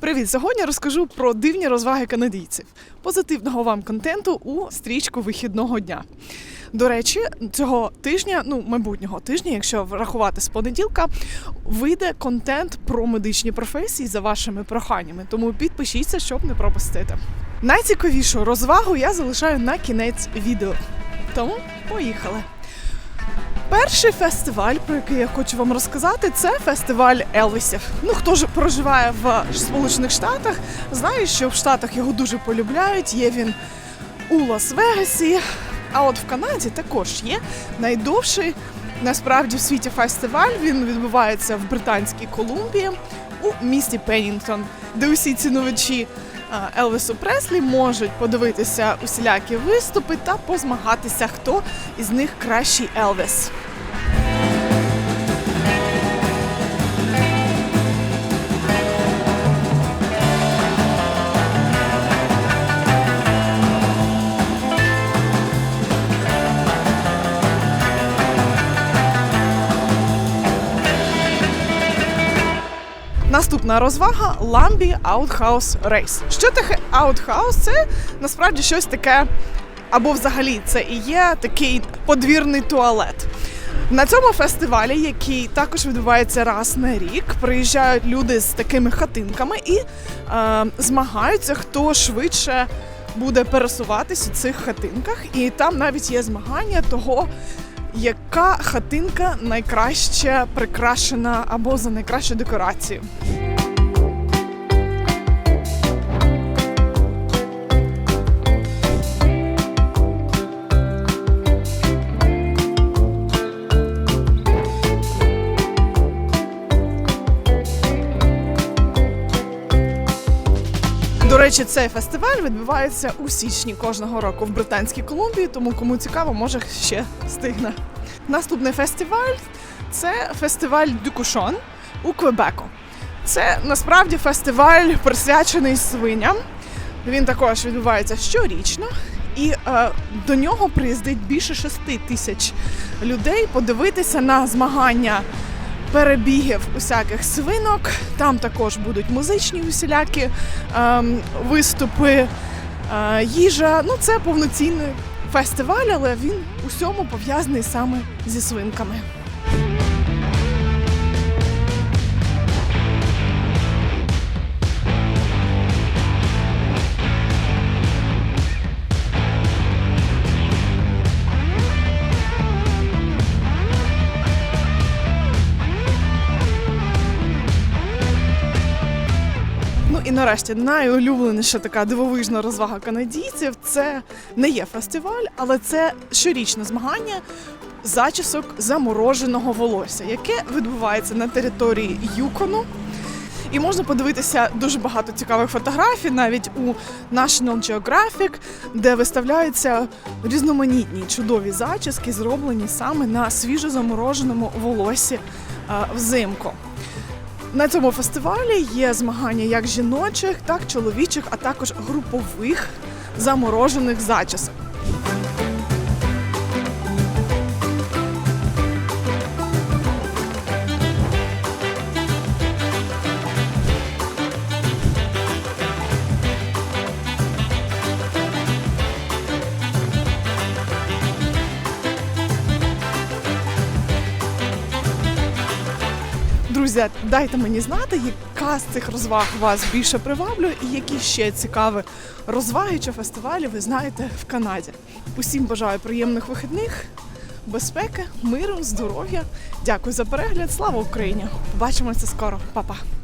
Привіт! Сьогодні розкажу про дивні розваги канадійців. Позитивного вам контенту у стрічку вихідного дня. До речі, цього тижня, ну майбутнього тижня, якщо врахувати з понеділка, вийде контент про медичні професії за вашими проханнями. Тому підпишіться, щоб не пропустити. Найцікавішу розвагу я залишаю на кінець відео. Тому поїхали. Перший фестиваль, про який я хочу вам розказати, це фестиваль Елвісів. Ну хто ж проживає в Сполучених Штатах, знає, що в Штатах його дуже полюбляють. Є він у Лас-Вегасі. А от в Канаді також є найдовший насправді в світі фестиваль. Він відбувається в Британській Колумбії у місті Пеннінгтон, де усі цінувачі Елвісу Преслі можуть подивитися усілякі виступи та позмагатися, хто із них кращий Елвіс. Наступна розвага Ламбі Outhouse Race. Що таке Outhouse? Це насправді щось таке, або взагалі це і є такий подвірний туалет. На цьому фестивалі, який також відбувається раз на рік, приїжджають люди з такими хатинками і е, змагаються, хто швидше буде пересуватись у цих хатинках. І там навіть є змагання того, яка хатинка найкраще прикрашена або за найкращу декорацію. До речі, цей фестиваль відбувається у січні кожного року в Британській Колумбії, тому кому цікаво, може ще стигне. Наступний фестиваль це фестиваль Дюкушон у Квебеку. Це насправді фестиваль присвячений свиням. Він також відбувається щорічно, і е, до нього приїздить більше шести тисяч людей подивитися на змагання перебігів усяких свинок. Там також будуть музичні усілякі ем, виступи, е, їжа. Ну, це повноцінний фестиваль, але він усьому пов'язаний саме зі свинками. І нарешті найулюбленіша така дивовижна розвага канадійців це не є фестиваль, але це щорічне змагання зачісок замороженого волосся, яке відбувається на території Юкону. І можна подивитися дуже багато цікавих фотографій, навіть у National Geographic, де виставляються різноманітні чудові зачіски, зроблені саме на свіжозамороженому волоссі е, взимку. На цьому фестивалі є змагання як жіночих, так чоловічих, а також групових заморожених зачісок. Друзі, дайте мені знати, яка з цих розваг вас більше приваблює, і які ще цікаві розваги чи фестивалі ви знаєте в Канаді. Усім бажаю приємних вихідних, безпеки, миру, здоров'я. Дякую за перегляд. Слава Україні! Побачимося скоро, Па-па!